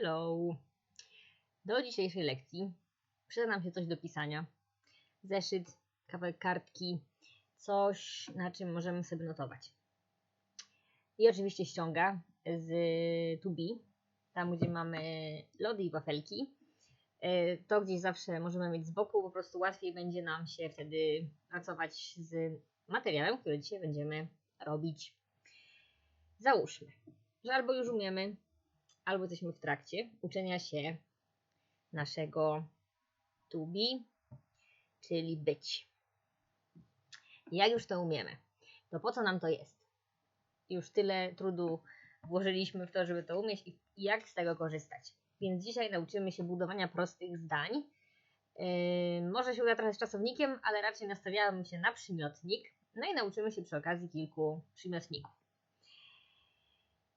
Hello! Do dzisiejszej lekcji przyda nam się coś do pisania. Zeszyt, kawałek kartki, coś na czym możemy sobie notować. I oczywiście ściąga z Tubi, tam gdzie mamy lody i wafelki. E, To gdzieś zawsze możemy mieć z boku, po prostu łatwiej będzie nam się wtedy pracować z materiałem, który dzisiaj będziemy robić. Załóżmy, że albo już umiemy, albo jesteśmy w trakcie uczenia się naszego to be, czyli być. Jak już to umiemy, to po co nam to jest? Już tyle trudu włożyliśmy w to, żeby to umieć i jak z tego korzystać. Więc dzisiaj nauczymy się budowania prostych zdań. Yy, może się uda trochę z czasownikiem, ale raczej nastawiałabym się na przymiotnik. No i nauczymy się przy okazji kilku przymiotników.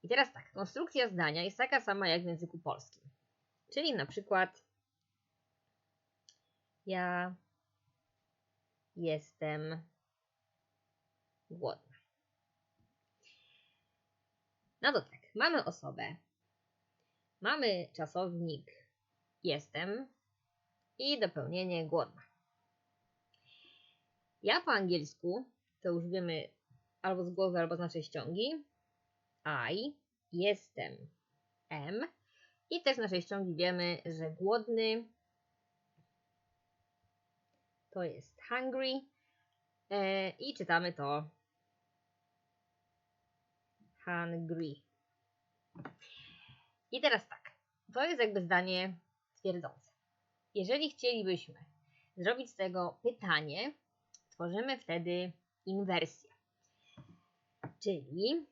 I teraz tak, konstrukcja zdania jest taka sama jak w języku polskim. Czyli na przykład ja jestem głodna. No to tak, mamy osobę, mamy czasownik jestem i dopełnienie głodna. Ja po angielsku, to już wiemy albo z głowy, albo z naszej ściągi, I jestem am i też z naszej ściągi wiemy, że głodny to jest hungry e, i czytamy to hungry. I teraz tak, to jest jakby zdanie twierdzące. Jeżeli chcielibyśmy zrobić z tego pytanie, tworzymy wtedy inwersję. Czyli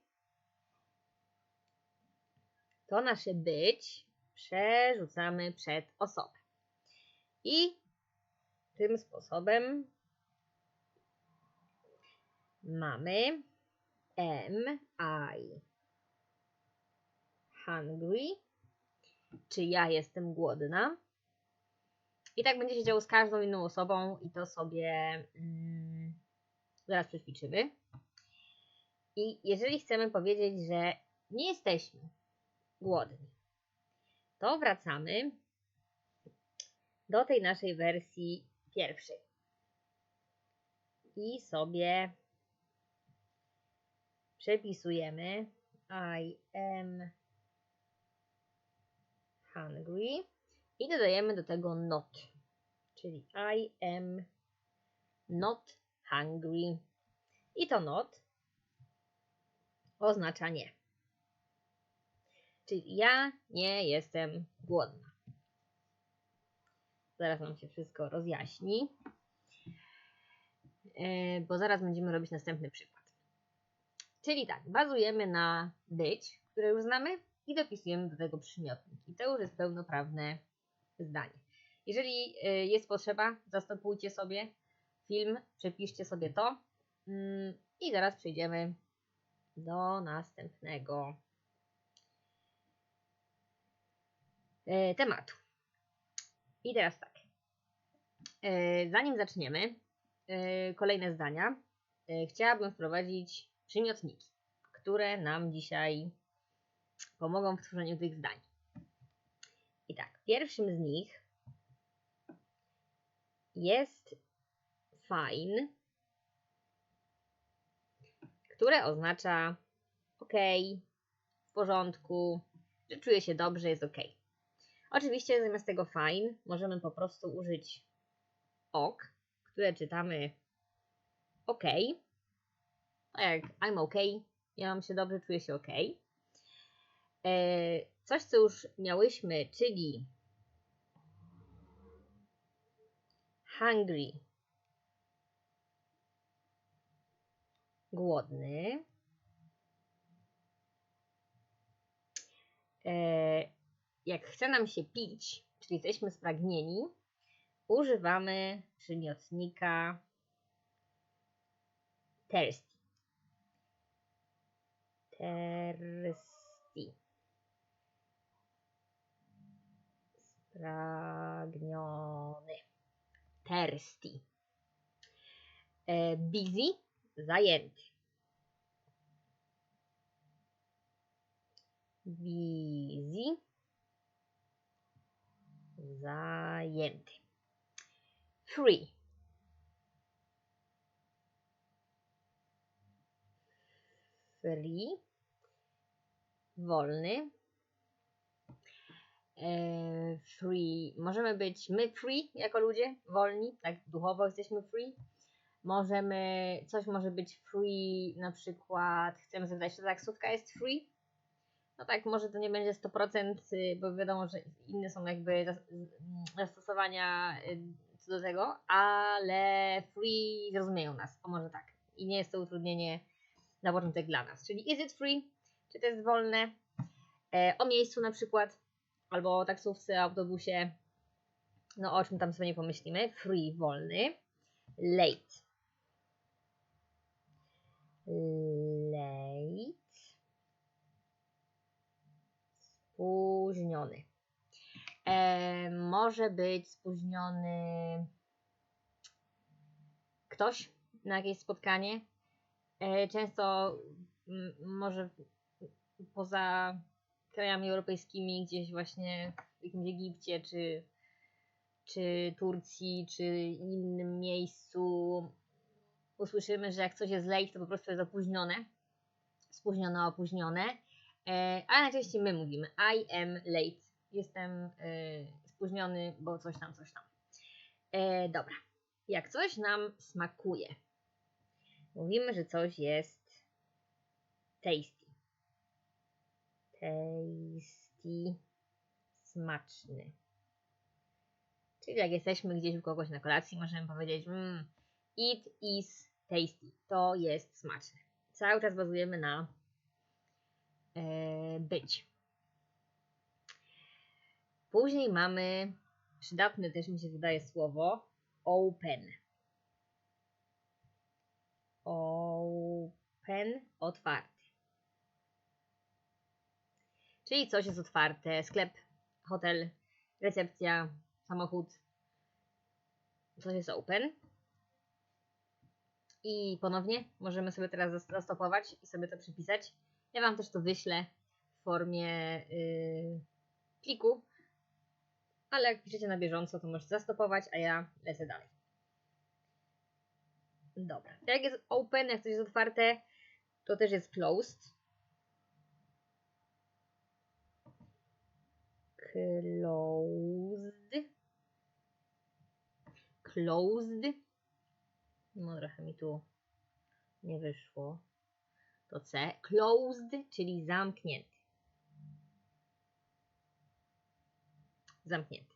to nasze być przerzucamy przed osobę. I tym sposobem mamy am I hungry, czy ja jestem głodna. I tak będzie się działo z każdą inną osobą i to sobie mm, zaraz przećwiczymy. I jeżeli chcemy powiedzieć, że nie jesteśmy głodni, to wracamy do tej naszej wersji pierwszej. I sobie przepisujemy I am hungry i dodajemy do tego not, czyli I am not hungry. I to not oznacza nie. Czyli ja nie jestem głodna. Zaraz nam się wszystko rozjaśni, e, bo zaraz będziemy robić następny przykład. Czyli tak, bazujemy na być, które już znamy i dopisujemy do tego przymiotnik. I to już jest pełnoprawne zdanie. Jeżeli e, jest potrzeba, zastopujcie sobie film, przepiszcie sobie to mm, i zaraz przejdziemy do następnego e, tematu. I teraz tak. E, zanim zaczniemy kolejne zdania, chciałabym wprowadzić przymiotniki, które nam dzisiaj pomogą w tworzeniu tych zdań. I tak, pierwszym z nich jest fine, które oznacza ok, w porządku, że czuję się dobrze, jest ok. Oczywiście zamiast tego fine możemy po prostu użyć ok, które czytamy ok. Tak I'm ok, ja mam się dobrze, czuję się ok. E, coś, co już miałyśmy, czyli hungry, głodny. Jak chce nam się pić, czyli jesteśmy spragnieni, używamy przymiotnika thirsty. Thirsty. Spragniony. Thirsty. E, busy. Zajęty. Busy. Zajęty. Free. Free. Wolny. Free. Możemy być my free jako ludzie, wolni, tak duchowo jesteśmy free. Możemy, coś może być free, na przykład chcemy zapytać, czy taksówka jest free? No tak, może to nie będzie 100%, y, bo wiadomo, że inne są jakby mm, zastosowania y, co do tego, ale free zrozumieją nas, o może tak. I nie jest to utrudnienie na początek dla nas. Czyli is it free? Czy to jest wolne? E, o miejscu na przykład, albo taksówce, autobusie. No o czym tam sobie nie pomyślimy. Free, wolny. Late. Spóźniony. E, może być spóźniony ktoś na jakieś spotkanie. E, często m, może poza krajami europejskimi, gdzieś właśnie w jakimś Egipcie, czy, czy Turcji, czy innym miejscu usłyszymy, że jak coś jest late, to po prostu jest opóźnione. Spóźnione, opóźnione. E, ale najczęściej my mówimy I am late. Jestem e, spóźniony, bo coś tam, coś tam. E, dobra. Jak coś nam smakuje, mówimy, że coś jest tasty. Tasty. Smaczny. Czyli jak jesteśmy gdzieś u kogoś na kolacji, możemy powiedzieć mm, It is tasty. To jest smaczne. Cały czas bazujemy na być. Później mamy przydatne też mi się wydaje słowo open. Open, otwarty. Czyli coś jest otwarte, sklep, hotel, recepcja, samochód. Coś jest open. I ponownie możemy sobie teraz zas- zastopować i sobie to przypisać. Ja Wam też to wyślę w formie yy, pliku, ale jak piszecie na bieżąco, to możecie zastopować, a ja lecę dalej. Dobra. Jak jest open, jak coś jest otwarte, to też jest closed. Closed. Closed. No trochę mi tu nie wyszło. To C. Closed, czyli zamknięty. Zamknięty.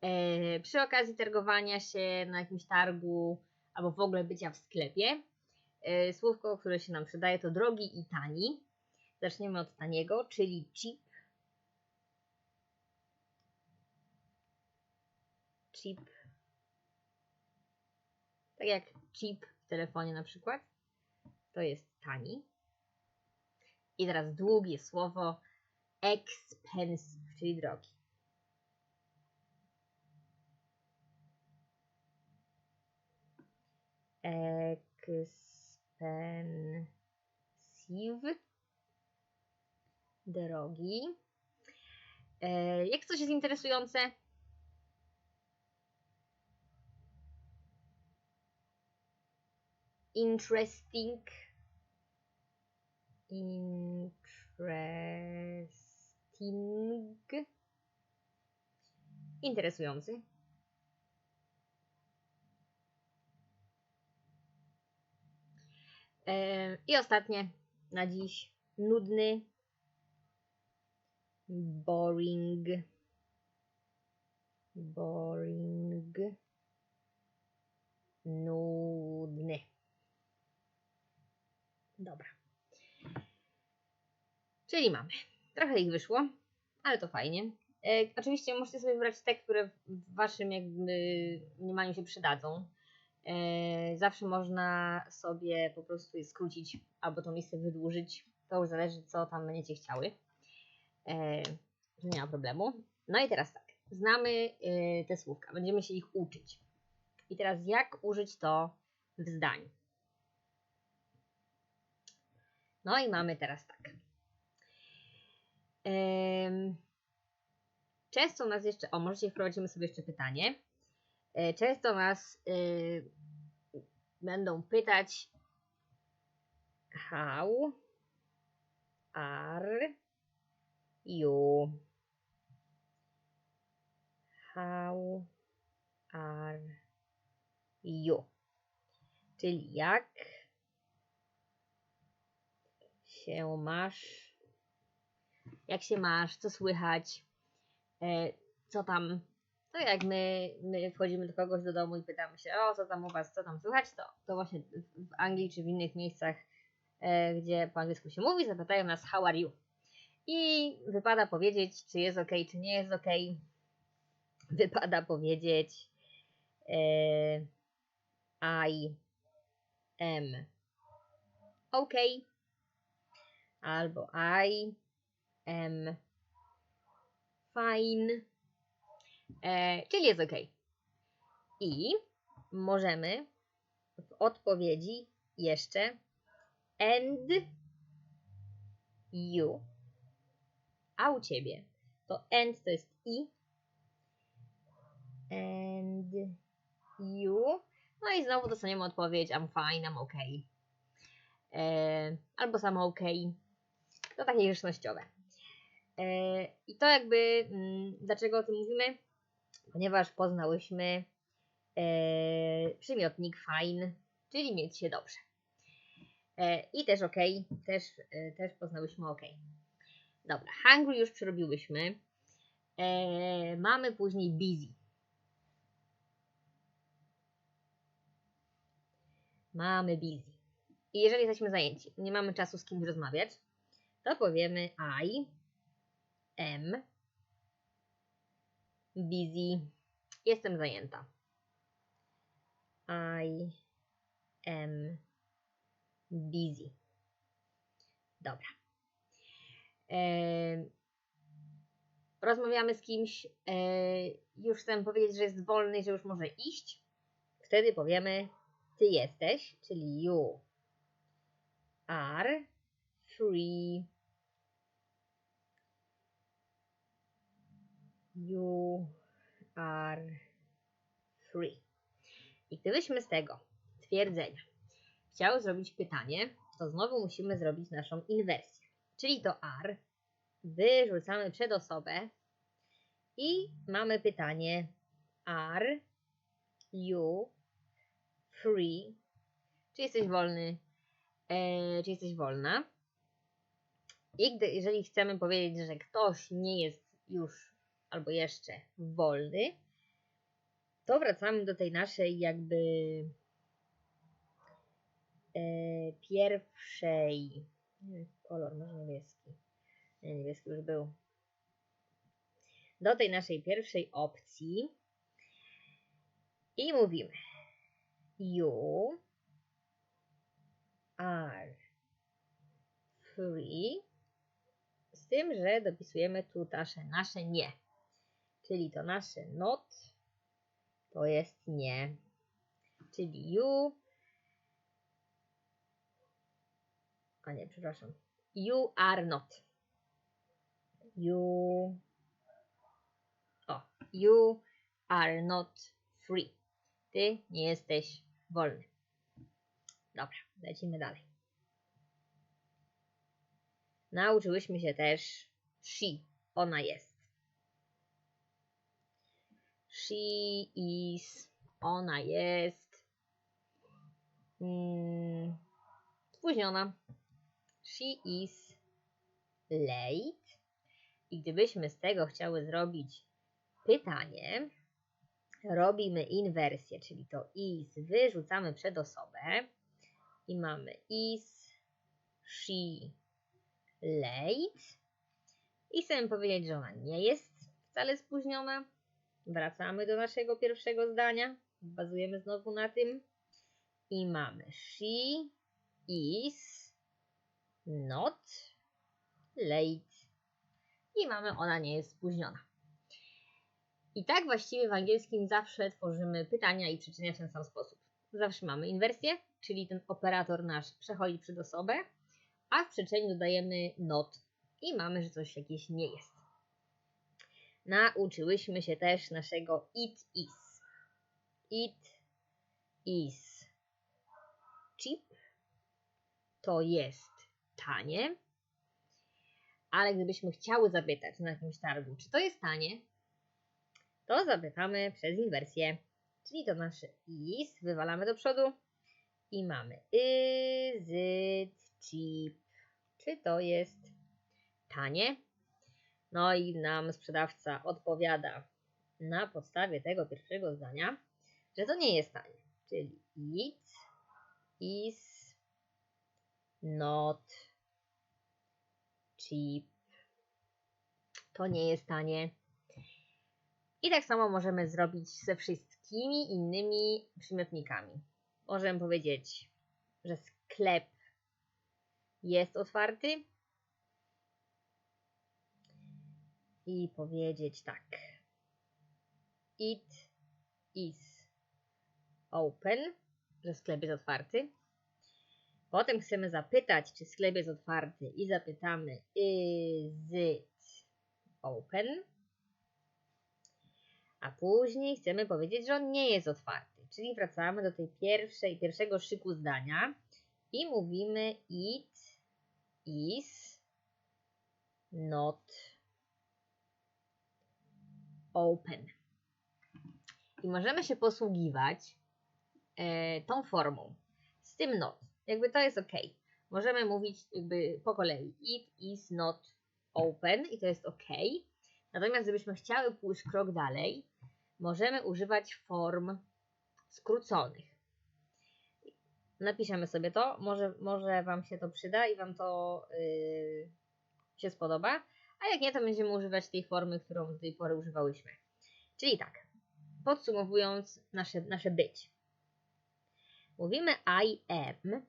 E, przy okazji targowania się na jakimś targu albo w ogóle bycia w sklepie, e, słówko, które się nam przydaje to drogi i tani. Zaczniemy od taniego, czyli cheap. Cheap. Tak jak chip w telefonie na przykład. To jest tani. I teraz długie słowo expensive, czyli drogi. Expensive. Drogi. E, jak coś jest interesujące, interesting. Interesting. Interesujący. I ostatnie na dziś. Nudny. Boring. Boring. Nudny. Dobra. Czyli mamy. Trochę ich wyszło, ale to fajnie. E, oczywiście możecie sobie wybrać te, które w waszym jakby mniemaniu się przydadzą. E, zawsze można sobie po prostu je skrócić albo tą listę wydłużyć. To już zależy, co tam będziecie chciały. E, nie ma problemu. No i teraz tak. Znamy e, te słówka. Będziemy się ich uczyć. I teraz jak użyć to w zdaniu? No i mamy teraz tak. Często nas jeszcze, o może wprowadzimy sobie jeszcze pytanie. E, Często nas y, będą pytać how are you? How are you? Czyli jak się masz? Jak się masz? Co słychać? E, co tam? To jak my, my wchodzimy do kogoś do domu i pytamy się, o co tam u was, co tam słychać, to, to właśnie w- w Anglii czy w innych miejscach, e, gdzie po angielsku się mówi, zapytają nas how are you? I wypada powiedzieć, czy jest ok, czy nie jest ok. Wypada powiedzieć e, I am ok albo I am fine, e, czyli jest ok. I możemy w odpowiedzi jeszcze and you, a u ciebie to and to jest i and you, no i znowu dostaniemy odpowiedź I'm fine, I'm okay. E, albo samo ok. To takie grzecznościowe. E, I to jakby, mm, dlaczego o tym mówimy? Ponieważ poznałyśmy e, przymiotnik fine, czyli mieć się dobrze. E, I też ok, też, też poznałyśmy ok. Dobra, hungry już przerobiłyśmy. Mamy później busy. Mamy busy. I jeżeli jesteśmy zajęci, nie mamy czasu z kimś rozmawiać, to powiemy I am busy. Jestem zajęta. I am busy. Dobra. Rozmawiamy z kimś, e, już chcę powiedzieć, że jest wolny, że już może iść. Wtedy powiemy ty jesteś, czyli you are free. You are free. I gdybyśmy z tego twierdzenia chciały zrobić pytanie, to znowu musimy zrobić naszą inwersję. Czyli to are wyrzucamy przed osobę i mamy pytanie are you free? Czy jesteś wolny? E, czy jesteś wolna? I gdy, jeżeli chcemy powiedzieć, że ktoś nie jest już albo jeszcze wolny, to wracamy do tej naszej jakby e, pierwszej. Kolor, może niebieski. Nie, niebieski już był. Do tej naszej pierwszej opcji i mówimy You are free tym, że dopisujemy tu nasze, nasze nie. Czyli to nasze not to jest nie. Czyli you. A nie, przepraszam. You are not. You. O, you are not free. Ty nie jesteś wolny. Dobra, lecimy dalej. Nauczyłyśmy się też she. Ona jest. She is. Ona jest. Mm, spóźniona. She is late. I gdybyśmy z tego chciały zrobić pytanie, robimy inwersję, czyli to is wyrzucamy przed osobę i mamy is she late i chcemy powiedzieć, że ona nie jest wcale spóźniona. Wracamy do naszego pierwszego zdania, bazujemy znowu na tym i mamy she is not late i mamy ona nie jest spóźniona. I tak właściwie w angielskim zawsze tworzymy pytania i przyczynia się w ten sam sposób. Zawsze mamy inwersję, czyli ten operator nasz przechodzi przed osobę, a w przyczeniu dodajemy not i mamy, że coś jakieś nie jest. nauczyłyśmy się też naszego it is. It is cheap. To jest tanie. Ale gdybyśmy chciały zapytać na jakimś targu, czy to jest tanie, to zapytamy przez inwersję. Czyli to nasze is wywalamy do przodu i mamy is it cheap? Czy to jest tanie? No i nam sprzedawca odpowiada na podstawie tego pierwszego zdania, że to nie jest tanie. Czyli it is not cheap. To nie jest tanie. I tak samo możemy zrobić ze wszystkimi innymi przymiotnikami. Możemy powiedzieć, że sklep jest otwarty. I powiedzieć tak. It is open, że sklep jest otwarty. Potem chcemy zapytać, czy sklep jest otwarty i zapytamy is it open? A później chcemy powiedzieć, że on nie jest otwarty. Czyli wracamy do tej pierwszej, pierwszego szyku zdania i mówimy it is not open. I możemy się posługiwać e, tą formą z tym not. Jakby to jest ok. Możemy mówić jakby po kolei it is not open i to jest ok. Natomiast gdybyśmy chciały pójść krok dalej, możemy używać form skróconych. Napiszemy sobie to, może, może Wam się to przyda i Wam to yy, się spodoba, a jak nie, to będziemy używać tej formy, którą do tej pory używałyśmy. Czyli tak, podsumowując nasze, nasze być. Mówimy I am,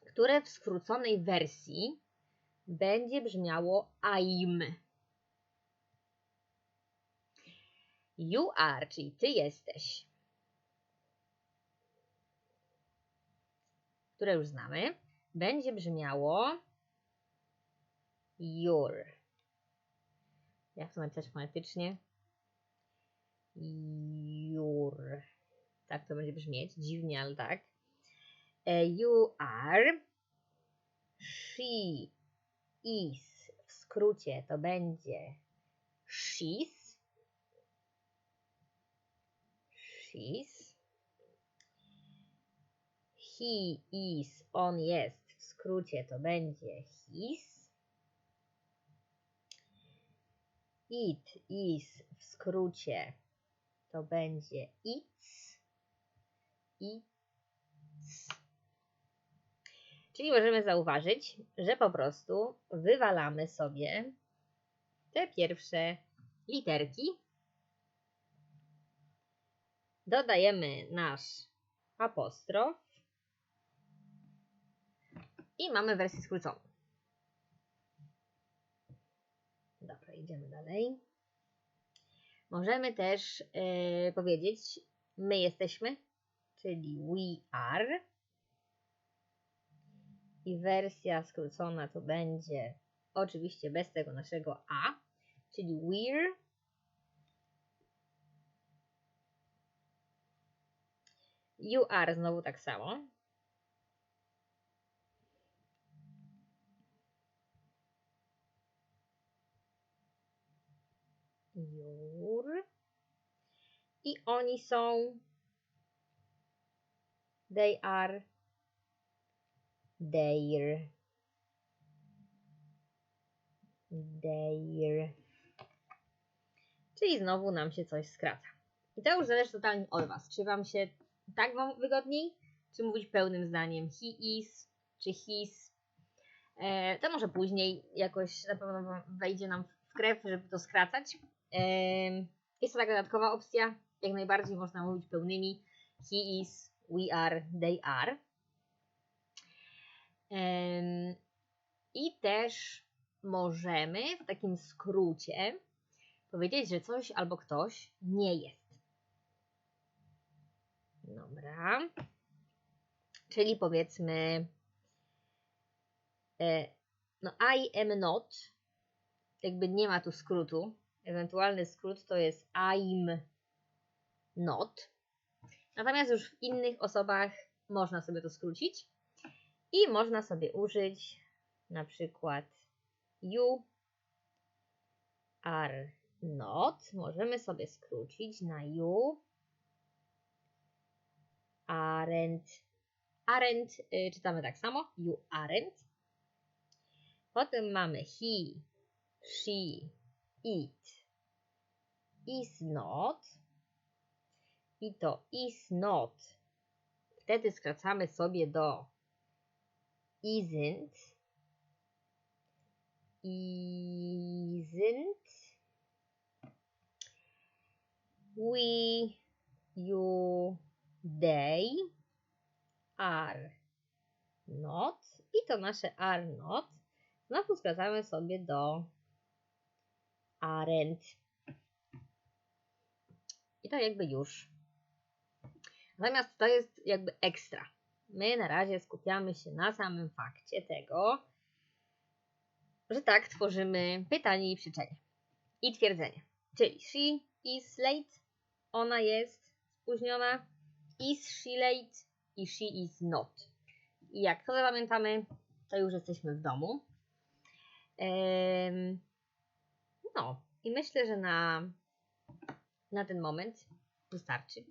które w skróconej wersji będzie brzmiało I'm. You are, czyli ty jesteś. Które już znamy, będzie brzmiało your. Jak to napisać fonetycznie? Your. Tak to będzie brzmieć. Dziwnie, ale tak. E, you are. She is. W skrócie to będzie she's. She's. He is. On jest. W skrócie to będzie his. It is w skrócie to będzie it's. It's. Czyli możemy zauważyć, że po prostu wywalamy sobie te pierwsze literki. Dodajemy nasz apostrof i mamy wersję skróconą. Dobra, idziemy dalej. Możemy też yy, powiedzieć my jesteśmy, czyli we are. I wersja skrócona to będzie oczywiście bez tego naszego a, czyli we're. You are znowu tak samo. Your. I oni są. They are. Their. Their. Czyli znowu nam się coś skraca. I to już zależy totalnie od Was. Czy Wam się tak Wam wygodniej, czy mówić pełnym zdaniem he is, czy his. E, to może później jakoś na pewno wejdzie nam w krew, żeby to skracać. Jest to taka dodatkowa opcja. Jak najbardziej można mówić pełnymi. He is, we are, they are. I też możemy w takim skrócie powiedzieć, że coś albo ktoś nie jest. Dobra. Czyli powiedzmy, e, no I am not, jakby nie ma tu skrótu, ewentualny skrót to jest I'm not. Natomiast już w innych osobach można sobie to skrócić i można sobie użyć na przykład you are not. Możemy sobie skrócić na you aren't. Aren't y, czytamy tak samo. You aren't. Potem mamy he, she, it, is not. I to is not. Wtedy skracamy sobie do isn't. Isn't. We, you, they are not. I to nasze are not. Znowu skracamy sobie do aren't. I to jakby już. Natomiast to jest jakby ekstra. My na razie skupiamy się na samym fakcie tego, że tak tworzymy pytanie i przyczenie. I twierdzenie. Czyli she is late, ona jest spóźniona, is she late i she is not. I jak to zapamiętamy, to już jesteśmy w domu. No, i myślę, że na, na ten moment wystarczy.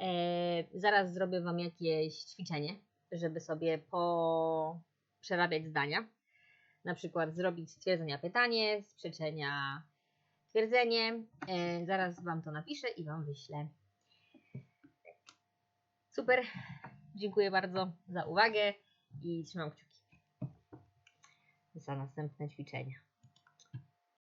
E, zaraz zrobię Wam jakieś ćwiczenie, żeby sobie po przerabiać zdania. Na przykład zrobić z twierdzenia pytanie, z przyczenia twierdzenie. E, zaraz Wam to napiszę i Wam wyślę. Super. Dziękuję bardzo za uwagę i trzymam kciuki za następne ćwiczenia.